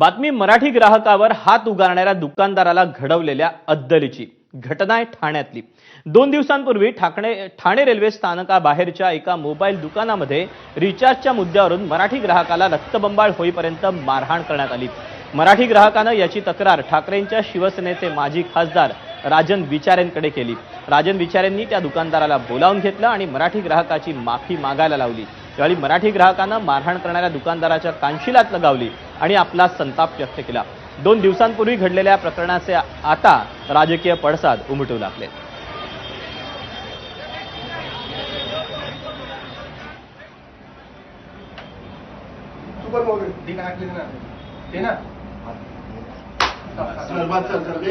बातमी मराठी ग्राहकावर हात उगारणाऱ्या दुकानदाराला घडवलेल्या अद्दलीची घटना आहे ठाण्यातली. दोन दिवसांपूर्वी ठाकणे ठाणे रेल्वे स्थानकाबाहेरच्या एका मोबाईल दुकानामध्ये रिचार्जच्या मुद्द्यावरून मराठी ग्राहकाला रक्तबंबाळ होईपर्यंत मारहाण करण्यात आली. मराठी ग्राहकानं याची तक्रार ठाकरेंच्या शिवसेनेचे माजी खासदार राजन विचारेंकडे केली. राजन विचारेंनी त्या दुकानदाराला बोलावून घेतलं आणि मराठी ग्राहकाची माफी मागायला लावली. त्यावेळी मराठी ग्राहकानं मारहाण करणाऱ्या दुकानदाराच्या कानशिलात लगावली आणि आपला संताप व्यक्त केला. दोन दिवसांपूर्वी घडलेल्या प्रकरणाचे आता राजकीय पडसाद उमटू लागले.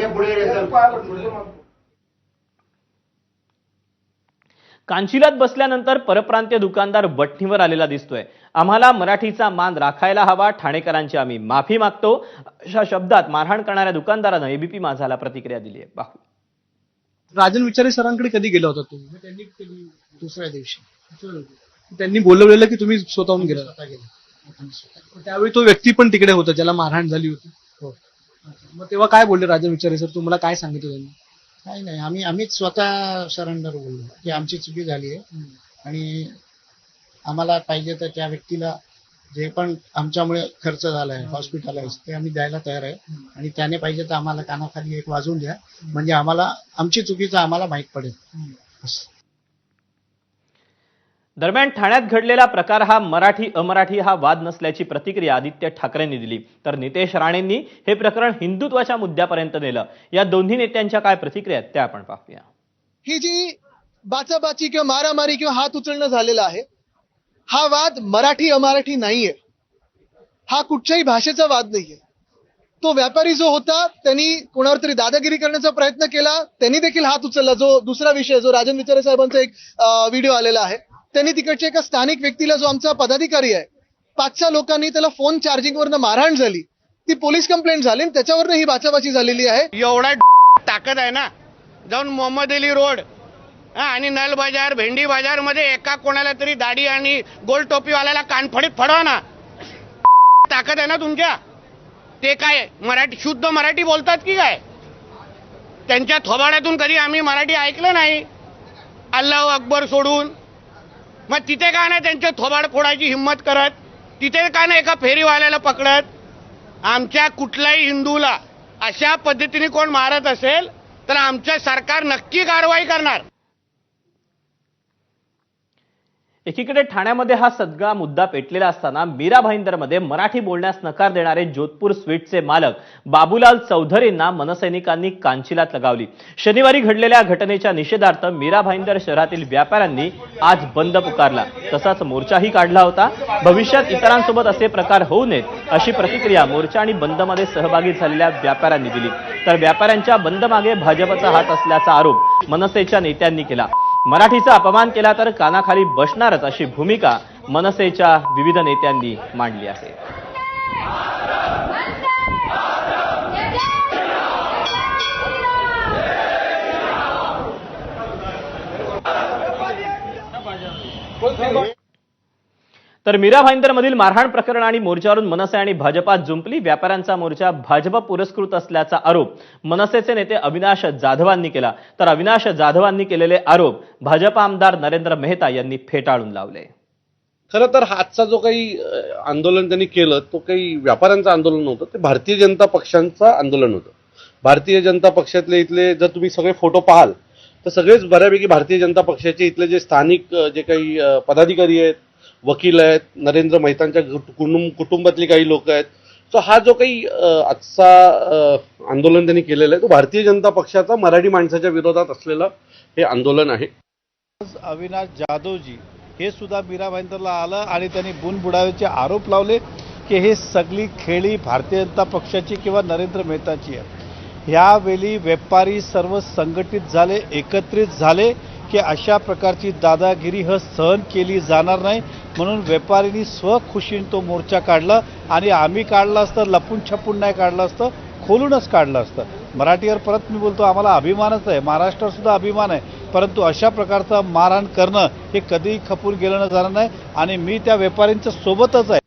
पुढे कांचिलात बसल्यानंतर परप्रांतीय दुकानदार वठणीवर आलेला दिसतोय. आम्हाला मराठीचा मान राखायला हवा ठाणेकरांची आम्ही माफी मागतो. अशा शब्दात मारहाण करणाऱ्या दुकानदारानं एबीपी माझाला प्रतिक्रिया दिली आहे. पाहू राजन विचारे सरांकडे कधी गेला होता तुम्ही? त्यांनी केली दुसऱ्या दिवशी. त्यांनी बोलवलेलं की तुम्ही स्वतःहून गेला. गेला. त्यावेळी तो व्यक्ती पण तिकडे होता ज्याला मारहाण झाली होती. हो. मग तेव्हा काय बोलले राजन विचारे सर? तुम्हाला काय सांगितलं त्यांनी? काही नाही. आम्ही आम्हीच स्वतः सरेंडर बोललो. की आमची चुकी झाली आहे. आणि आम्हाला पाहिजे तर त्या व्यक्तीला जे पण आमच्यामुळे खर्च झाला आहे हॉस्पिटलाइज ते आम्ही द्यायला तयार आहे. आणि त्याने पाहिजे तर आम्हाला कानाखाली एक वाजवून द्या. म्हणजे आम्हाला आमची चुकीचं आम्हाला माहीत पडेल. असं. दरम्यान ठाण्यात घडलेला प्रकार हा मराठी अमराठी हा वाद नसल्याची प्रतिक्रिया आदित्य ठाकरेंनी दिली. तर नितेश राणेंनी हे प्रकरण हिंदुत्वाच्या मुद्द्यापर्यंत नेलं. या दोन्ही नेत्यांच्या काय प्रतिक्रिया आहेत त्या आपण पाहूया. ही जी बाचाबाची किंवा मारामारी किंवा हात उचलणं झालेला आहे हा वाद मराठी अमराठी नाहीये. हा कुठच्याही भाषेचा वाद नाहीये. तो व्यापारी जो होता त्यांनी कोणावर तरी दादागिरी करण्याचा प्रयत्न केला त्यांनी देखील हात उचलला. जो दुसरा विषय जो राजन विचारे साहेबांचा एक व्हिडिओ आलेला आहे. त्यांनी तिकडच्या एका स्थानिक व्यक्तीला जो आमचा पदाधिकारी आहे पाच सहा लोकांनी त्याला फोन चार्जिंगवरनं मारहाण झाली. ती पोलीस कंप्लेंट झाली आणि त्याच्यावरनं ही बाचाबाची झालेली आहे. एवढा ताकद आहे ना. जाऊन मोहम्मद अली रोड हा, आणि नल बाजार भेंडी बाजारमध्ये एका कोणाला तरी दाढी आणि गोल टोपीवाल्याला कानफडीत फडवा ना. ताकद आहे ना तुमच्या? ते काय मराठी शुद्ध मराठी बोलतात की काय? त्यांच्या थोबाड्यातून कधी आम्ही मराठी ऐकलं नाही? अल्लाह अकबर सोडून. मग तिथे का नाही त्यांचे थोबाड फोडायची हिंमत करत? तिथे का नाही एका फेरीवाल्याला पकडत? आमच्या कुठल्याही हिंदूला अशा पद्धतीने कोण मारत असेल तर आमचं सरकार नक्की कारवाई करणार. एकीकडे ठाण्यामध्ये हा सगळा मुद्दा पेटलेला असताना मीरा भाईंदरमध्ये मराठी बोलण्यास नकार देणारे जोधपूर स्वीटचे मालक बाबूलाल चौधरींना मनसैनिकांनी कांचिलात लगावली. शनिवारी घडलेल्या घटनेच्या निषेधार्थ मीरा भाईंदर शहरातील व्यापाऱ्यांनी आज बंद पुकारला. तसाच मोर्चाही काढला होता. भविष्यात इतरांसोबत असे प्रकार होऊ नयेत अशी प्रतिक्रिया मोर्चा आणि बंदमध्ये सहभागी झालेल्या व्यापाऱ्यांनी दिली. तर व्यापाऱ्यांच्या बंदमागे भाजपचा हात असल्याचा आरोप मनसेच्या नेत्यांनी केला. मराठीचा अपमान केला तर कानाखाली बसणारच अशी भूमिका मनसेच्या विविध नेत्यांनी मांडली आहे. तर मीरा भाईंदरमधील मारहाण प्रकरण आणि मोर्चावरून मनसे आणि भाजपात जुंपली. व्यापाऱ्यांचा मोर्चा भाजप पुरस्कृत असल्याचा आरोप मनसेचे नेते अविनाश जाधवांनी केला. तर अविनाश जाधवांनी केलेले आरोप भाजपा आमदार नरेंद्र मेहता यांनी फेटाळून लावले. खरं तर आजचा जो काही आंदोलन त्यांनी केलं तो काही व्यापाऱ्यांचं आंदोलन नव्हतं ते भारतीय जनता पक्षांचं आंदोलन होतं. भारतीय जनता पक्षातले इथले जर तुम्ही सगळे फोटो पाहाल तर सगळेच बऱ्यापैकी भारतीय जनता पक्षाचे इथले जे स्थानिक जे काही पदाधिकारी आहेत वकील आहेत नरेंद्र मेहतांच्या कुटुंब कुटुंब कुटुंबातली काही लोक आहेत. सो हा जो काही आजचा आंदोलन त्यांनी केलेलं आहे तो भारतीय जनता पक्षाचा मराठी माणसाच्या विरोधात असलेलं हे आंदोलन आहे. अविनाश जाधवजी हे सुद्धा मीरा भाईंदरला आलं आणि त्यांनी बुनबुडावेचे आरोप लावले की हे सगळी खेळी भारतीय जनता पक्षाची किंवा नरेंद्र मेहताची आहे. ह्यावेळी व्यापारी सर्व संघटित झाले एकत्रित झाले की अशा प्रकारची दादागिरी ह सहन केली जाणार नाही. म्हणून व्यापारींनी स्वखुशीने तो मोर्चा काढला आणि आम्ही काढला असतं लपून छपून नाही काढलं असतं खोलूनच काढलं असतं. मराठीवर परत मी बोलतो आम्हाला अभिमानच आहे. महाराष्ट्रावरसुद्धा अभिमान आहे. परंतु अशा प्रकारचं मारहाण करणं हे कधीही खपून गेलं जाणार नाही. आणि मी त्या व्यापाऱ्यांच्या सोबतच आहे.